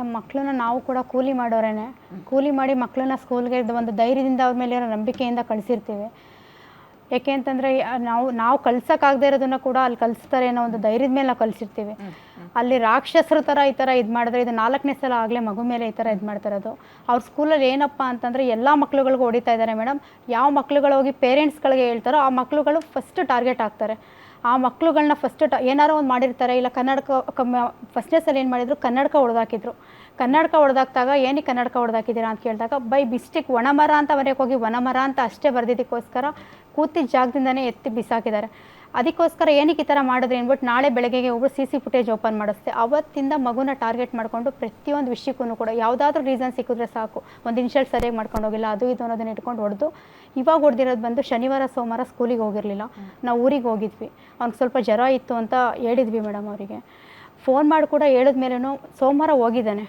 Madam ಮಕ್ಕಳನ್ನ ನಾವು ಕೂಡ ಕೂಲಿ ಮಾಡೋರೇನೆ. ಕೂಲಿ ಮಾಡಿ ಮಕ್ಕಳನ್ನ ಸ್ಕೂಲ್ಗೆ ಒಂದು ಧೈರ್ಯದಿಂದ ಅವ್ರ ಮೇಲೆ ನಂಬಿಕೆಯಿಂದ ಕಳಿಸಿರ್ತೀವಿ. ಯಾಕೆ ಅಂತಂದರೆ ನಾವು ನಾವು ಕಳ್ಸೋಕ್ಕಾಗದೇ ಇರೋದನ್ನ ಕೂಡ ಅಲ್ಲಿ ಕಲಿಸ್ತಾರೆ ಅನ್ನೋ ಒಂದು ಧೈರ್ಯದ ಮೇಲೆ ನಾವು ಕಲಿಸಿರ್ತೀವಿ ಅಲ್ಲಿ ರಾಕ್ಷಸರ ಥರ ಈ ಥರ ಇದು ಮಾಡಿದ್ರೆ ಇದು ನಾಲ್ಕನೇ ಸಲ ಆಗಲೇ ಮಗು ಮೇಲೆ ಈ ಥರ ಇದು ಮಾಡ್ತಿರೋದು ಅವ್ರ ಸ್ಕೂಲಲ್ಲಿ ಏನಪ್ಪ ಅಂತಂದರೆ ಎಲ್ಲ ಮಕ್ಳುಗಳಿಗೂ ಹೊಡಿತಾ ಇದ್ದಾರೆ ಮೇಡಮ್ ಯಾವ ಮಕ್ಳುಗಳು ಹೋಗಿ ಪೇರೆಂಟ್ಸ್ಗಳಿಗೆ ಹೇಳ್ತಾರೋ ಆ ಮಕ್ಳುಗಳು ಫಸ್ಟ್ ಟಾರ್ಗೆಟ್ ಆಗ್ತಾರೆ. ಆ ಮಕ್ಳುಗಳನ್ನ ಫಸ್ಟ್ ಟ ಏನಾರೋ ಒಂದು ಮಾಡಿರ್ತಾರೆ. ಇಲ್ಲ ಕನ್ನಡಕ, ಕಮ್ಮಿ ಫಸ್ಟ್ನೇ ಸಲ ಏನು ಮಾಡಿದ್ರು? ಕನ್ನಡಕ ಹೊಡೆದಾಕಿದ್ರು ಕನ್ನಡಕ ಹೊಡೆದಾಕ್ದಾಗ ಏನಕ್ಕೆ ಕನ್ನಡಕ ಹೊಡೆದಾಕಿದ್ದೀರಾ ಅಂತ ಕೇಳಿದಾಗ, ಬೈ ಮಿಸ್ಟೇಕ್ ಒಣಮರ ಅಂತ ಮನೆಗೆ ಹೋಗಿ ವನಮರ ಅಂತ ಅಷ್ಟೇ ಬರೆದಿದ್ದಕ್ಕೋಸ್ಕರ ಕೂತಿದ್ದ ಜಾಗದಿಂದನೇ ಎತ್ತಿ ಬಿಸಾಕಿದ್ದಾರೆ. ಅದಕ್ಕೋಸ್ಕರ ಏನಕ್ಕೆ ಈ ಥರ ಮಾಡಿದ್ರೆ ಅಂದ್ಬಿಟ್ಟು ನಾಳೆ ಬೆಳಗ್ಗೆಗೆ ಒಬ್ಬರು ಸಿ ಸಿ ಫುಟೇಜ್ ಓಪನ್ ಮಾಡಿಸ್ತೆ ಅವತ್ತಿಂದ ಮಗುನ ಟಾರ್ಗೆಟ್ ಮಾಡಿಕೊಂಡು ಪ್ರತಿಯೊಂದು ವಿಷಯಕ್ಕೂ ಕೂಡ ಯಾವುದಾದ್ರೂ ರೀಸನ್ ಸಿಕ್ಕಿದ್ರೆ ಸಾಕು. ಒಂದು ಇನ್ಶಲ್ ಸರಿಯಾಗಿ ಮಾಡ್ಕೊಂಡು ಹೋಗಿಲ್ಲ, ಅದು ಇದು ಅನ್ನೋದನ್ನ ಇಟ್ಕೊಂಡು ಹೊಡೆದು ಇವಾಗ ಹೊಡೆದಿರೋದು ಬಂದು ಶನಿವಾರ, ಸೋಮವಾರ ಸ್ಕೂಲಿಗೆ ಹೋಗಿರಲಿಲ್ಲ. ನಾವು ಊರಿಗೆ ಹೋಗಿದ್ವಿ. ಅವ್ನಿಗೆ ಸ್ವಲ್ಪ ಜ್ವರ ಇತ್ತು ಅಂತ ಹೇಳಿದ್ವಿ ಮೇಡಮ್ ಅವರಿಗೆ. ಫೋನ್ ಮಾಡಿ ಕೂಡ ಹೇಳಿದ ಮೇಲೂ ಸೋಮವಾರ ಹೋಗಿದ್ದಾನೆ.